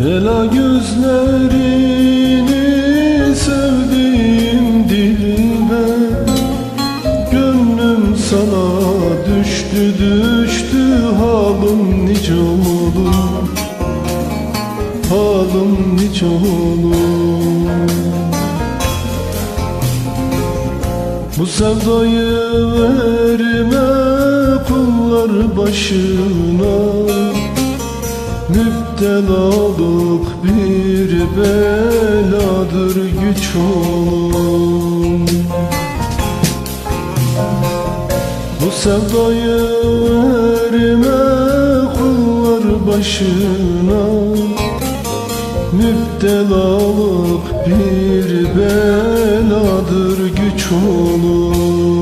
Ela gözlerini sevdiğim dilime Gönlüm sana düştü düştü halım nice olur Halım nice olur Bu sevdayı verme kullar başına Müptelalık bir beladır güç olur Bu sevdayı verme kullar başına. Müptelalık bir beladır güç olur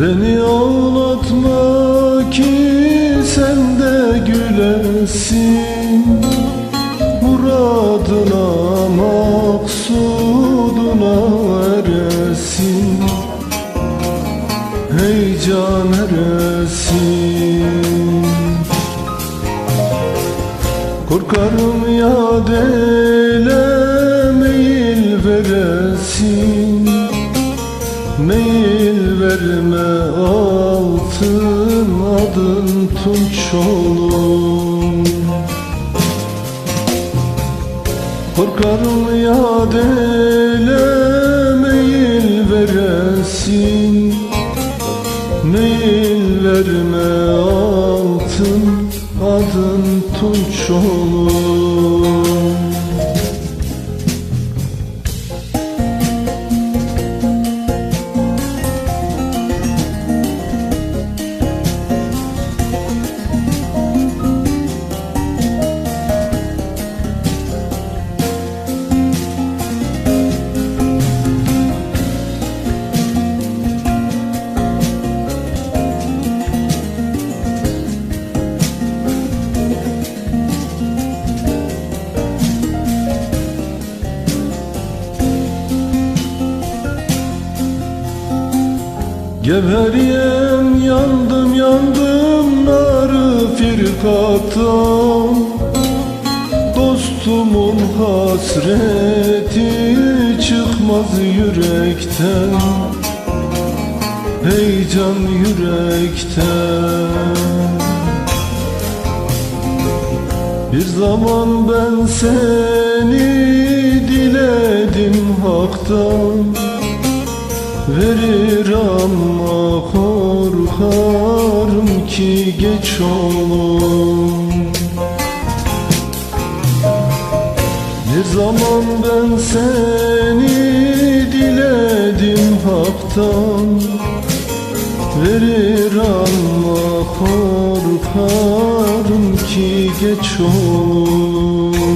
Beni ağlatma ki sen de gülesin Muradına maksuduna eresin. Heyecan eresin. Korkarım ya dele meyil veresin Meyil verme altın adın tunç olur Korkarım ya dele meyil veresin. Meyil verme altın adın tunç olur Geberiyem yandım yandım narı firkatan Dostumun hasreti çıkmaz yürekten. Heyecan yürekten. Bir zaman ben seni diledim haktan. Verir ama korkarım ki geç olur Bir zaman ben seni diledim haktan? Verir ama korkarım ki geç olur